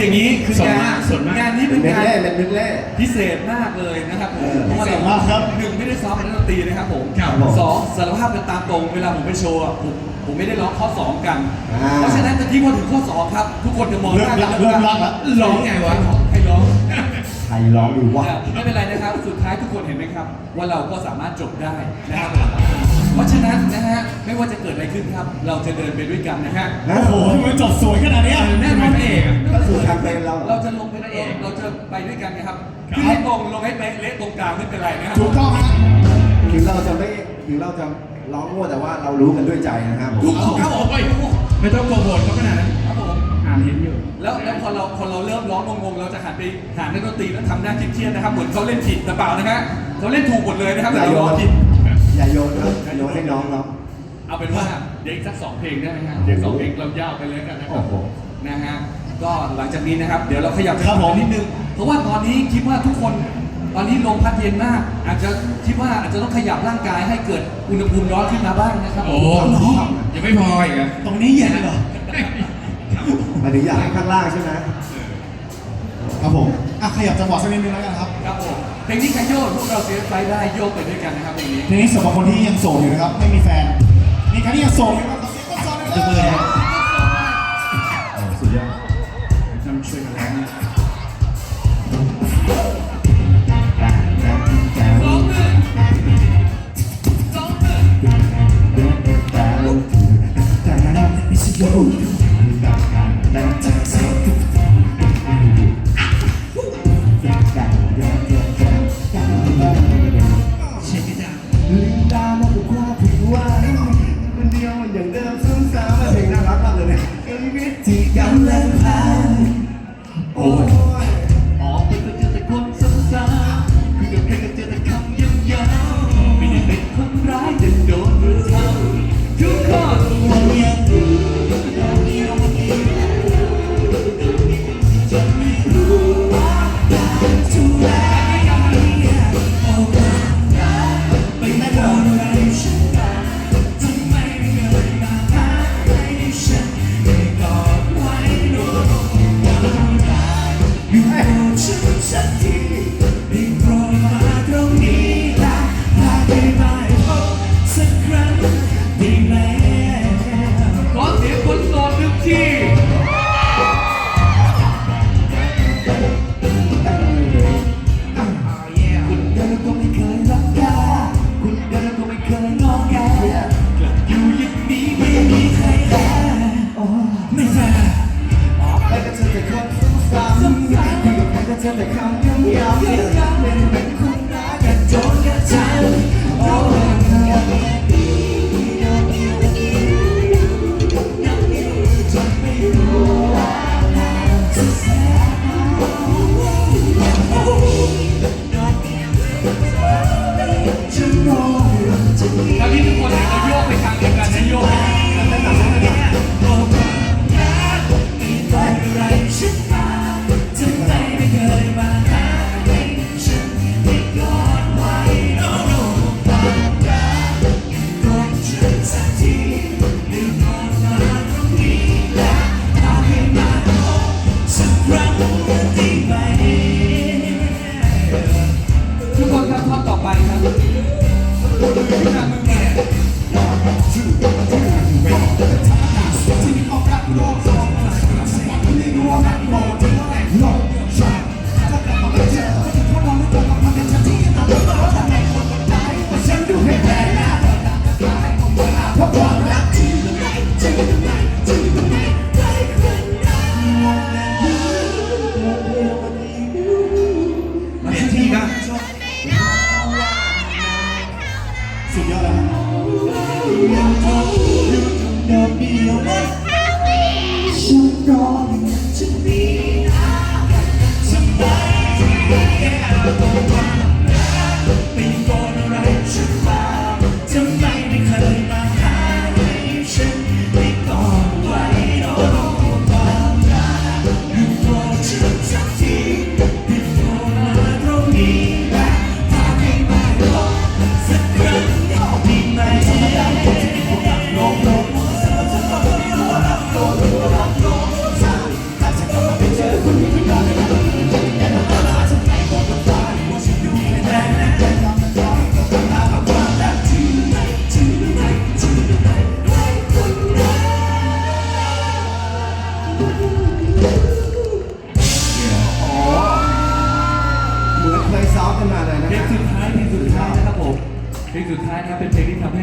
อย่างนี้คือส่วนงามานกส่วนมากงานนี้เป็เป็นนเม็ดงานแร่เป็นเม็ดแร่พิเศษมากเลยนะครับผมเออเพราะว่าพิเศเราษมากครับหนึ่งไม่ได้ซ้อมเป็นนักดนตรีนะครับผมครับสองสารภาพกันตามตรงเวลาผมไปโชว์อะผมผมไม่ได้ร้องข้อสองกันอ่าเพราะฉะนั้นตะกี้พอถึงข้อสองครับ ทุกคนจะมองหน้ากันเริ่มรักเริ่มรักแล้วร้องไงวะให้ร้องใค รร้องดูวะไม่เป็นไรนะครับ สุดท้ายทุกคนเห็นไหมครับ ว่าเราก็สามารถจบได้นะครับ เพราะฉะนั้นนะฮะไม่ว่าจะเกิดอะไรขึ้นครับ เราจะเดินไปด้วยกันนะฮะโอ้โหมันจบสวยขนาดนี้แน่นอนเอกก็คือแคมเปญเรา เราจะลงเป็นพระเอกเราจะไปด้วยกันนะครับขึ้นให้ตรงลงให้เป๊ะเละตรงกลางไม่เป็นไรนะครับถูกต้องฮะถึงเราจะไม่ถึงเราจะร้องมั่วแต่ว่าเรารู้กันด้วยใจนะครับผมถูกต้องครับผมโอ้ยไม่ต้องโกรธเขาขนาดนั้นครับผมอ่านเห็นอยู่ แล้วแล้วพอเราพอเราเริ่มร้องงงๆเราจะหันไปหานักดนตรีแล้วทำหน้าเครียดๆนะครับเหมือนเขาเล่นผิดแต่เปล่านะฮะเขาเล่นถูกหมดเลยนะครับอแต่ย่าเราโยร้องนผิด อย่าโยนครับโยนให้น้องเราเอาเป็นว่าเดี๋ยวอีกสักสองเพลงได้ไหมฮะเดี๋ยวสองเพลงเรายาวไปเลยกันนะครัโอ้บโห นะฮะก็หลังจากนี้นะครับ เดี๋ยวเราขยับครับผม นิดนึงเพราะว่าตอนนี้คิดว่าทุกคนตอนนี้ลมพัดเย็นมาก อาจจะคิดว่าอาจจะต้องขยับร่างกายให้เกิดอุณหภูมิร้อนขึ้นมาบ้างนะครับ โอ้ยังไม่พออีกเหรอะตรงนี้เย็นเหรอ หมายถึงอยากให้ข้างล่างใช่ไหมครับผมอะขยับจังหวะสักนิดนึงแล้วกันครับครับผมเพลงนี้ใครโยกพวกเราเสียไฟได้โยกไปด้วยกันนะครับเพลงนี้ทีนี้สำหรับคนที่ยังโสดอยู่นะครับไม่มีแฟนมีใครที่ยังโสดอยู่บ้างขอเสียงคนโสดหน่อยจะเบื่อเลยสุดยอดทำช่วยกันร้องนะสองหนึ่งสองหนึ่งำลังผ่านโอ้ อยู่กับ แต่คำย้ำย้ำเป็นเป็นคนรักกันจนกระทั่ง ก่ ฉันรอฉันมี มาเลยนะเพลงฮะ สุดท้ายเพลงสุดท้ายนะครับผมเพลงสุดท้ายนะครับเป็นเพลงที่ทำให้